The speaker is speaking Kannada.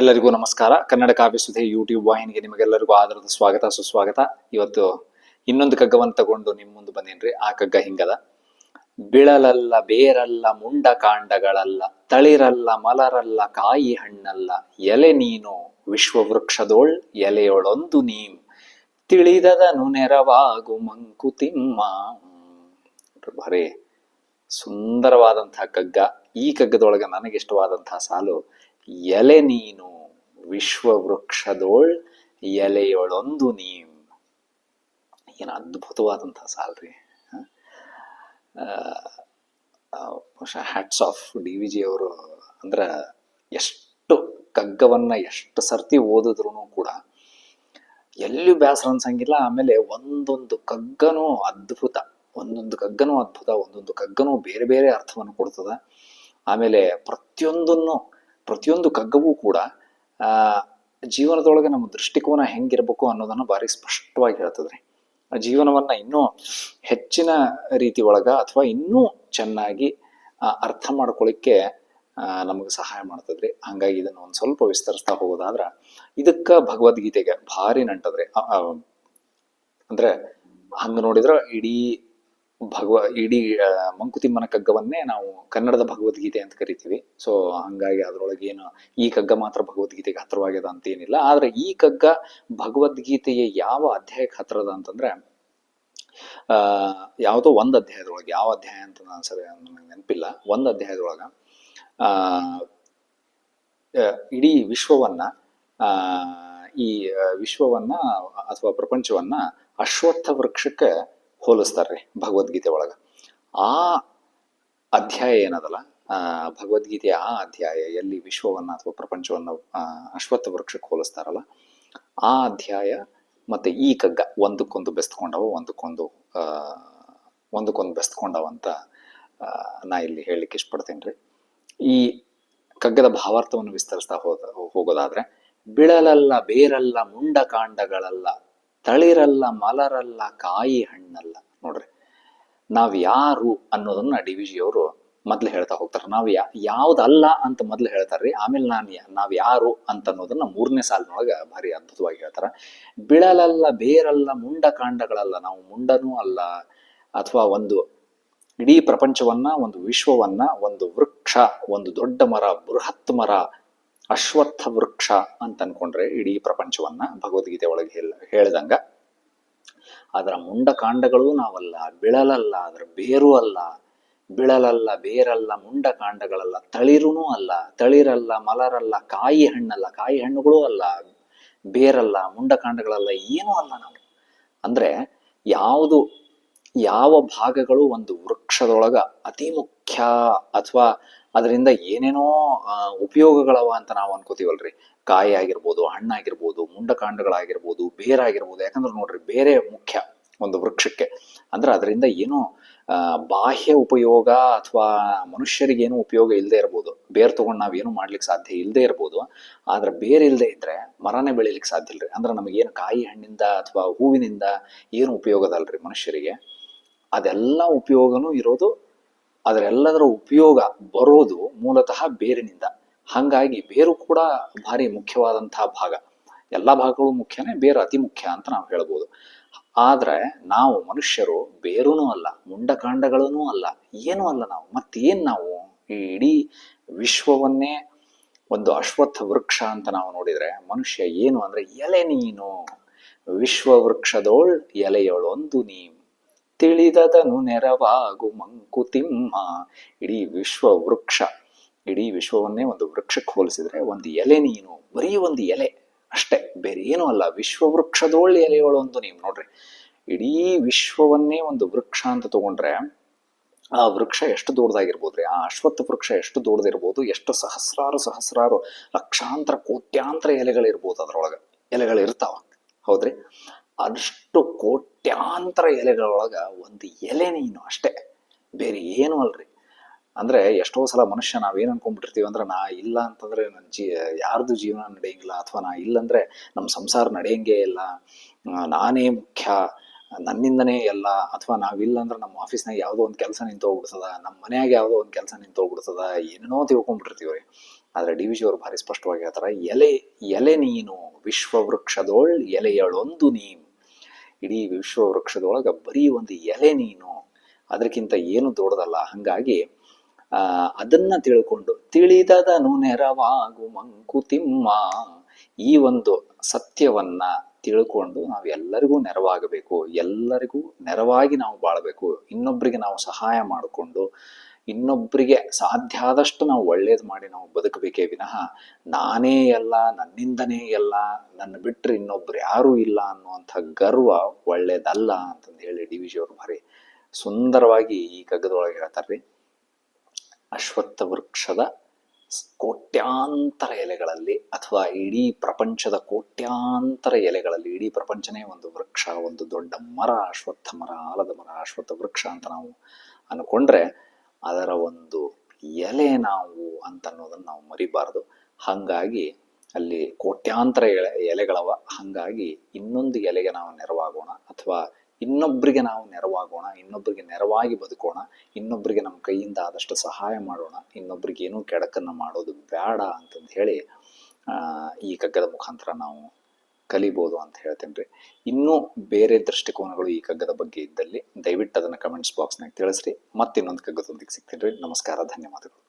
ಎಲ್ಲರಿಗೂ ನಮಸ್ಕಾರ. ಕನ್ನಡ ಕಾವ್ಯ ಸುಧೆ ಯೂಟ್ಯೂಬ್ ವಾಹಿನಿಗೆ ನಿಮಗೆಲ್ಲರಿಗೂ ಆಧಾರದ ಸ್ವಾಗತ, ಸುಸ್ವಾಗತ. ಇವತ್ತು ಇನ್ನೊಂದು ಕಗ್ಗವನ್ನು ತಗೊಂಡು ನಿಮ್ಮ ಮುಂದೆ ಬಂದೇನ್ರಿ? ಆ ಕಗ್ಗ ಹಿಂಗದ. ಬಿಳಲಲ್ಲ, ಬೇರಲ್ಲ ಮುಂಡ ಕಾಂಡಗಳಲ್ಲ ತಳಿರಲ್ಲ, ಮಲರಲ್ಲ, ಕಾಯಿ ಹಣ್ಣಲ್ಲ, ಎಲೆ ನೀನು, ವಿಶ್ವವೃಕ್ಷದೋಳ್ ಎಲೆಯೊಳೊಂದು ನೀಂ. ತಿಳಿದದನು ನೆರವಾಗು ಮಂಕುತಿಮ್ಮ ಬರೀ, ಸುಂದರವಾದಂತಹ ಕಗ್ಗ. ಈ ಕಗ್ಗದೊಳಗೆ ನನಗೆ ಇಷ್ಟವಾದಂತಹ ಸಾಲು ಎಲೆ ನೀನು, ವಿಶ್ವವೃಕ್ಷದೋಳ್ ಎಲೆಯೊಳೊಂದು ನೀಮ್ ಏನು ಅದ್ಭುತವಾದಂತಹ ಸಾಲ್ರಿ hats off D V G ಅವರು. ಅಂದ್ರೆ ಎಷ್ಟು ಕಗ್ಗವನ್ನ ಎಷ್ಟು ಸರ್ತಿ ಓದಿದ್ರು ಕೂಡ ಎಲ್ಲೂ ಬೇಸರ ಅನ್ಸಂಗಿಲ್ಲ, ಆಮೇಲೆ ಒಂದೊಂದು ಕಗ್ಗನೂ ಅದ್ಭುತ, ಒಂದೊಂದು ಕಗ್ಗನೂ ಅದ್ಭುತ, ಒಂದೊಂದು ಕಗ್ಗನೂ ಬೇರೆ ಬೇರೆ ಅರ್ಥವನ್ನು ಕೊಡ್ತದ. ಆಮೇಲೆ ಪ್ರತಿಯೊಂದನ್ನು ಪ್ರತಿಯೊಂದು ಕಗ್ಗವೂ ಕೂಡ ಜೀವನದೊಳಗೆ ನಮ್ಮ ದೃಷ್ಟಿಕೋನ ಹೆಂಗಿರಬೇಕು ಅನ್ನೋದನ್ನು ಭಾರಿ ಸ್ಪಷ್ಟವಾಗಿ ಹೇಳ್ತದ್ರಿ. ಜೀವನವನ್ನ ಇನ್ನೂ ಹೆಚ್ಚಿನ ರೀತಿ ಒಳಗ ಅಥವಾ ಇನ್ನೂ ಚೆನ್ನಾಗಿ ಅರ್ಥ ಮಾಡ್ಕೊಳ್ಳಿಕ್ಕೆ ನಮಗೆ ಸಹಾಯ ಮಾಡ್ತದ್ರಿ. ಹಂಗಾಗಿ ಇದನ್ನು ಒಂದು ಸ್ವಲ್ಪ ವಿಸ್ತರಿಸ್ತಾ ಹೋಗೋದಾದ್ರೆ, ಇದಕ್ಕ ಭಗವದ್ಗೀತೆಗೆ ಭಾರಿ ನಂಟದ್ರಿ. ಅಂದ್ರೆ ಹಂಗ ನೋಡಿದ್ರ ಇಡೀ ಭಗವ ಇಡೀ ಮಂಕುತಿಮ್ಮನ ಕಗ್ಗವನ್ನೇ ನಾವು ಕನ್ನಡದ ಭಗವದ್ಗೀತೆ ಅಂತ ಕರಿತೀವಿ. ಸೊ ಹಂಗಾಗಿ ಅದರೊಳಗೆ ಏನು ಈ ಕಗ್ಗ ಮಾತ್ರ ಭಗವದ್ಗೀತೆಗೆ ಹತ್ರವಾಗ್ಯದ ಅಂತ ಏನಿಲ್ಲ ಆದ್ರೆ ಈ ಕಗ್ಗ ಭಗವದ್ಗೀತೆಯ ಯಾವ ಅಧ್ಯಾಯಕ್ಕೆ ಹತ್ರದ ಅಂತಂದ್ರೆ ಆ ಯಾವುದೋ ಒಂದ್ ಅಧ್ಯಾಯದೊಳಗೆ ಯಾವ ಅಧ್ಯಾಯ ಅಂತ ನಾನು ಸರಿ ನನಗೆ ನೆನಪಿಲ್ಲ. ಒಂದ್ ಅಧ್ಯಾಯದೊಳಗ ಆ, ಇಡೀ ವಿಶ್ವವನ್ನ ಆ ಈ ವಿಶ್ವವನ್ನ ಅಥವಾ ಪ್ರಪಂಚವನ್ನ ಅಶ್ವತ್ಥ ವೃಕ್ಷಕ್ಕೆ ಹೋಲಿಸ್ತಾರ್ರಿ ಭಗವದ್ಗೀತೆ ಒಳಗೆ. ಆ ಅಧ್ಯಾಯ ಏನದಲ್ಲ? ಭಗವದ್ಗೀತೆಯ ಆ ಅಧ್ಯಾಯ ಎಲ್ಲಿ ವಿಶ್ವವನ್ನು ಅಥವಾ ಪ್ರಪಂಚವನ್ನು ಅಶ್ವತ್ಥ ವೃಕ್ಷಕ್ಕೆ ಹೋಲಿಸ್ತಾರಲ್ಲ, ಆ ಅಧ್ಯಾಯ ಮತ್ತು ಈ ಕಗ್ಗ ಒಂದಕ್ಕೊಂದು ಬೆಸ್ತ್ಕೊಂಡವ, ಒಂದಕ್ಕೊಂದು ಒಂದಕ್ಕೊಂದು ಬೆಸ್ತ್ಕೊಂಡವ ಅಂತ ನಾ ಇಲ್ಲಿ ಹೇಳಲಿಕ್ಕೆ ಇಷ್ಟಪಡ್ತೇನೆ ಈ ಕಗ್ಗದ ಭಾವಾರ್ಥವನ್ನು ವಿಸ್ತರಿಸ್ತಾ ಹೋದ, ಹೋಗೋದಾದ್ರೆ, ಬಿಳಲಲ್ಲ, ಬೇರಲ್ಲ ಮುಂಡ ಕಾಂಡಗಳಲ್ಲ ತಳಿರಲ್ಲ, ಮಲರಲ್ಲ, ಕಾಯಿ ಹಣ್ಣಲ್ಲ. ನೋಡ್ರಿ, ನಾವು ಯಾರು ಅನ್ನೋದನ್ನ ಡಿ ವಿ ಜಿ ಅವರು ಮೊದ್ಲು ಹೇಳ್ತಾ ಹೋಗ್ತಾರೆ. ನಾವು ಯಾ, ಯಾವ್ದಲ್ಲ ಅಂತ ಮೊದ್ಲು ಹೇಳ್ತಾರ್ರಿ. ಆಮೇಲೆ ನಾನು ನಾವ್ ಯಾರು ಅಂತ ಅನ್ನೋದನ್ನ ಮೂರನೇ ಸಾಲಿನೊಳಗ ಭಾರಿ ಅದ್ಭುತವಾಗಿ ಹೇಳ್ತಾರ. ಬಿಳಲಲ್ಲ, ಬೇರಲ್ಲ ಮುಂಡ ಕಾಂಡಗಳಲ್ಲ ನಾವು ಮುಂಡನೂ ಅಲ್ಲ. ಅಥವಾ ಒಂದು ಇಡೀ ಪ್ರಪಂಚವನ್ನ, ಒಂದು ವಿಶ್ವವನ್ನ, ಒಂದು ವೃಕ್ಷ, ಒಂದು ದೊಡ್ಡ ಮರ, ಬೃಹತ್ ಮರ ಅಶ್ವತ್ಥ ವೃಕ್ಷ ಅಂತ ಅನ್ಕೊಂಡ್ರೆ ಇಡೀ ಪ್ರಪಂಚವನ್ನ ಭಗವದ್ಗೀತೆ ಒಳಗೆ ಹೇಳ, ಹೇಳ್ದಂಗ. ಅದರ ಮುಂಡಕಾಂಡಗಳು ನಾವಲ್ಲ, ಬಿಳಲಲ್ಲ, ಅದರ ಬೇರು ಅಲ್ಲ, ಬಿಳಲಲ್ಲ, ಬೇರಲ್ಲ, ಮುಂಡಕಾಂಡಗಳಲ್ಲ, ತಳಿರುನೂ ಅಲ್ಲ, ತಳಿರಲ್ಲ, ಮಲರಲ್ಲ, ಕಾಯಿ ಹಣ್ಣಲ್ಲ, ಕಾಯಿ ಹಣ್ಣುಗಳೂ ಅಲ್ಲ, ಬೇರಲ್ಲ, ಮುಂಡಕಾಂಡಗಳಲ್ಲ, ಏನೂ ಅಲ್ಲ ನಾವು. ಅಂದ್ರೆ ಯಾವುದು ಯಾವ ಭಾಗಗಳು ಒಂದು ವೃಕ್ಷದೊಳಗ ಅತಿ ಮುಖ್ಯ ಅಥವಾ ಅದರಿಂದ ಏನೇನೋ ಉಪಯೋಗಗಳವ ಅಂತ ನಾವು ಅನ್ಕೋತೀವಲ್ರಿ. ಕಾಯಿ ಆಗಿರ್ಬೋದು ಹಣ್ಣಾಗಿರ್ಬೋದು ಮುಂಡಕಾಂಡಗಳಾಗಿರ್ಬೋದು ಬೇರಾಗಿರ್ಬೋದು ಯಾಕಂದ್ರೆ ನೋಡ್ರಿ ಬೇರೆ ಮುಖ್ಯ ಒಂದು ವೃಕ್ಷಕ್ಕೆ. ಅಂದ್ರೆ ಅದರಿಂದ ಏನೋ ಬಾಹ್ಯ ಉಪಯೋಗ ಅಥವಾ ಮನುಷ್ಯರಿಗೆ ಏನೋ ಉಪಯೋಗ ಇಲ್ಲದೆ ಇರ್ಬೋದು. ಬೇರ್ ತಗೊಂಡು ಏನು ಮಾಡ್ಲಿಕ್ಕೆ ಸಾಧ್ಯ ಇಲ್ಲದೆ ಇರ್ಬೋದು. ಆದ್ರೆ ಬೇರೆ ಇಲ್ಲದೆ ಇದ್ರೆ ಮರನೇ ಬೆಳಿಲಿಕ್ಕೆ ಸಾಧ್ಯ ಇಲ್ರಿ. ಅಂದ್ರೆ ನಮಗೇನು ಕಾಯಿ ಹಣ್ಣಿಂದ ಅಥವಾ ಹೂವಿನಿಂದ ಏನು ಉಪಯೋಗದಲ್ರಿ ಮನುಷ್ಯರಿಗೆ? ಅದೆಲ್ಲ ಉಪಯೋಗನೂ ಇರೋದು ಅದರೆಲ್ಲದರ ಉಪಯೋಗ ಬರೋದು ಮೂಲತಃ ಬೇರಿನಿಂದ. ಹಂಗಾಗಿ ಬೇರು ಕೂಡ ಭಾರಿ ಮುಖ್ಯವಾದಂತಹ ಭಾಗ. ಎಲ್ಲ ಭಾಗಗಳು ಮುಖ್ಯನೇ, ಬೇರು ಅತಿ ಮುಖ್ಯ ಅಂತ ನಾವು ಹೇಳ್ಬೋದು. ಆದ್ರೆ ನಾವು ಮನುಷ್ಯರು ಬೇರೂನೂ ಅಲ್ಲ ಮುಂಡಕಾಂಡಗಳೂ ಅಲ್ಲ, ಏನೂ ಅಲ್ಲ ನಾವು. ಮತ್ತೇನು ನಾವು? ಈ ಇಡೀ ವಿಶ್ವವನ್ನೇ ಒಂದು ಅಶ್ವತ್ಥ ವೃಕ್ಷ ಅಂತ ನಾವು ನೋಡಿದ್ರೆ ಮನುಷ್ಯ ಏನು ಅಂದ್ರೆ ಎಲೆ ನೀನು. ವಿಶ್ವವೃಕ್ಷದೋಳ್ ಎಲೆಯೊಳೊಂದು ನೀನು. ತಿಳಿದದನು ನೆರವಾಗು ಮಂಕುತಿಮ್ಮ ಇಡೀ ವಿಶ್ವ ವೃಕ್ಷ ಇಡೀ ವಿಶ್ವವನ್ನೇ ಒಂದು ವೃಕ್ಷಕ್ಕೆ ಹೋಲಿಸಿದ್ರೆ ಒಂದು ಎಲೆ ನೀನು, ಬರೀ ಒಂದು ಎಲೆ ಅಷ್ಟೇ, ಬೇರೆ ಏನೂ ಅಲ್ಲ ವಿಶ್ವ ವೃಕ್ಷದೋಳ್ ಎಲೆಗಳು ಒಂದು ನೀವು ನೋಡ್ರಿ. ಇಡೀ ವಿಶ್ವವನ್ನೇ ಒಂದು ವೃಕ್ಷ ಅಂತ ತಗೊಂಡ್ರೆ ಆ ವೃಕ್ಷ ಎಷ್ಟು ದೊಡ್ಡದಾಗಿರ್ಬೋದ್ರಿ? ಆ ಅಶ್ವತ್ಥ ವೃಕ್ಷ ಎಷ್ಟು ದೊಡ್ಡದಿರ್ಬೋದು? ಎಷ್ಟು ಸಹಸ್ರಾರು ಸಹಸ್ರಾರು ಲಕ್ಷಾಂತರ ಕೋಟ್ಯಾಂತರ ಎಲೆಗಳಿರ್ಬೋದು ಅದರೊಳಗೆ. ಎಲೆಗಳು ಇರ್ತಾವ ಹೌದ್ರಿ? ಅದಷ್ಟು ಕೋಟ್ಯಾಂತರ ಎಲೆಗಳೊಳಗ ಒಂದು ಎಲೆ ನೀನು ಅಷ್ಟೇ. ಬೇರೆ ಏನು ಅಲ್ರಿ. ಅಂದ್ರೆ ಎಷ್ಟೋ ಸಲ ಮನುಷ್ಯ ನಾವೇನು ಅನ್ಕೊಂಡ್ಬಿಟ್ಟಿರ್ತೀವಿ ಅಂದ್ರೆ, ನಾ ಇಲ್ಲ ಅಂತಂದ್ರೆ ನನ್ನ ಜೀ, ಯಾರ್ದು ಜೀವನ ನಡೆಯಂಗಿಲ್ಲ ಅಥವಾ ನಾ ಇಲ್ಲಂದ್ರೆ ನಮ್ಮ ಸಂಸಾರ ನಡೆಯಂಗೇ ಇಲ್ಲ. ನಾನೇ ಮುಖ್ಯ, ನನ್ನಿಂದನೇ ಎಲ್ಲ. ಅಥವಾ ನಾವಿಲ್ಲ ಅಂದ್ರೆ ನಮ್ಮ ಆಫೀಸ್ನಾಗ ಯಾವುದೋ ಒಂದು ಕೆಲಸ ನಿಂತೋಗ್ಬಿಡ್ತದ ನಮ್ಮ ಮನೆಯಾಗ ಯಾವುದೋ ಒಂದು ಕೆಲಸ ನಿಂತೋಗ್ಬಿಡ್ತದ ಏನೇನೋ ತಿಳ್ಕೊಂಡ್ಬಿಟ್ಟಿರ್ತೀವ್ರಿ ಆದರೆ ಡಿ ವಿ ಜಿ ಅವರು ಭಾರಿ ಸ್ಪಷ್ಟವಾಗಿ ಹೇಳ್ತಾರೆ, ಎಲೆ ಎಲೆ ನೀನು ವಿಶ್ವವೃಕ್ಷದೊಳ್ ಎಲೆಯಳೊಂದು ನೀನು ಇಡೀ ವಿಶ್ವವೃಕ್ಷದೊಳಗೆ ಬರೀ ಒಂದು ಎಲೆ ನೀನು, ಅದಕ್ಕಿಂತ ಏನು ದೊಡ್ಡದಲ್ಲ. ಹಾಗಾಗಿ ಅದನ್ನ ತಿಳ್ಕೊಂಡು ತಿಳಿದದನು ನೆರವಾಗು ಮಂಕುತಿಮ್ಮ ಈ ಒಂದು ಸತ್ಯವನ್ನ ತಿಳ್ಕೊಂಡು ನಾವು ಎಲ್ಲರಿಗೂ ನೆರವಾಗಬೇಕು. ಎಲ್ಲರಿಗೂ ನೆರವಾಗಿ ನಾವು ಬಾಳಬೇಕು. ಇನ್ನೊಬ್ಬರಿಗೆ ನಾವು ಸಹಾಯ ಮಾಡಿಕೊಂಡು ಇನ್ನೊಬ್ಬರಿಗೆ ಸಾಧ್ಯ ಆದಷ್ಟು ನಾವು ಒಳ್ಳೇದು ಮಾಡಿ ನಾವು ಬದುಕಬೇಕೇ ವಿನಃ ನಾನೇ ಎಲ್ಲ ನನ್ನಿಂದನೇ ಎಲ್ಲ ನನ್ನ ಬಿಟ್ಟರೆ ಇನ್ನೊಬ್ರು ಯಾರೂ ಇಲ್ಲ ಅನ್ನುವಂಥ ಗರ್ವ ಒಳ್ಳೇದಲ್ಲ ಅಂತಂದು ಹೇಳಿ ಡಿ ವಿ ಜಿ ಅವರು ಭಾರಿ ಸುಂದರವಾಗಿ ಈ ಕಗ್ಗದೊಳಗೆ ಹೇಳ್ತಾರೆ ಅಶ್ವತ್ಥ ವೃಕ್ಷದ ಕೋಟ್ಯಾಂತರ ಎಲೆಗಳಲ್ಲಿ ಅಥವಾ ಇಡೀ ಪ್ರಪಂಚದ ಕೋಟ್ಯಾಂತರ ಎಲೆಗಳಲ್ಲಿ, ಇಡೀ ಪ್ರಪಂಚನೇ ಒಂದು ವೃಕ್ಷ, ಒಂದು ದೊಡ್ಡ ಮರ, ಅಶ್ವತ್ಥ ಮರ, ಆಲದ ಮರ, ಅಶ್ವತ್ಥ ವೃಕ್ಷ ಅಂತ ನಾವು ಅನ್ಕೊಂಡ್ರೆ ಅದರ ಒಂದು ಎಲೆ ನಾವು ಅಂತ ಅನ್ನೋದನ್ನ ನಾವು ಮರಿಬಾರ್ದು. ಹಾಗಾಗಿ ಅಲ್ಲಿ ಕೋಟ್ಯಾಂತರ ಎಲೆ ಎಲೆಗಳವ. ಹಾಗಾಗಿ ಇನ್ನೊಂದು ಎಲೆಗೆ ನಾವು ನೆರವಾಗೋಣ ಅಥವಾ ಇನ್ನೊಬ್ಬರಿಗೆ ನಾವು ನೆರವಾಗೋಣ ಇನ್ನೊಬ್ಬರಿಗೆ ನೆರವಾಗಿ ಬದುಕೋಣ ಇನ್ನೊಬ್ಬರಿಗೆ ನಮ್ಮ ಕೈಯಿಂದ ಆದಷ್ಟು ಸಹಾಯ ಮಾಡೋಣ ಇನ್ನೊಬ್ಬರಿಗೆ ಏನೂ ಕೆಡಕನ್ನು ಮಾಡೋದು ಬೇಡ ಅಂತಂದು ಹೇಳಿ ಈ ಕಗ್ಗದ ಮುಖಾಂತರ ನಾವು ಕಲಿಬೋದು ಅಂತ ಹೇಳ್ತೇನೆ ರೀ. ಇನ್ನೂ ಬೇರೆ ದೃಷ್ಟಿಕೋನಗಳು ಈ ಕಗ್ಗದ ಬಗ್ಗೆ ಇದ್ದಲ್ಲಿ ದಯವಿಟ್ಟು ಅದನ್ನು ಕಮೆಂಟ್ಸ್ ಬಾಕ್ಸ್ನಾಗ ತಿಳಿಸ್ರಿ. ಮತ್ತೆ ಇನ್ನೊಂದು ಕಗ್ಗದೊಂದಿಗೆ ಸಿಗ್ತೀನಿ ರೀ. ನಮಸ್ಕಾರ, ಧನ್ಯವಾದಗಳು.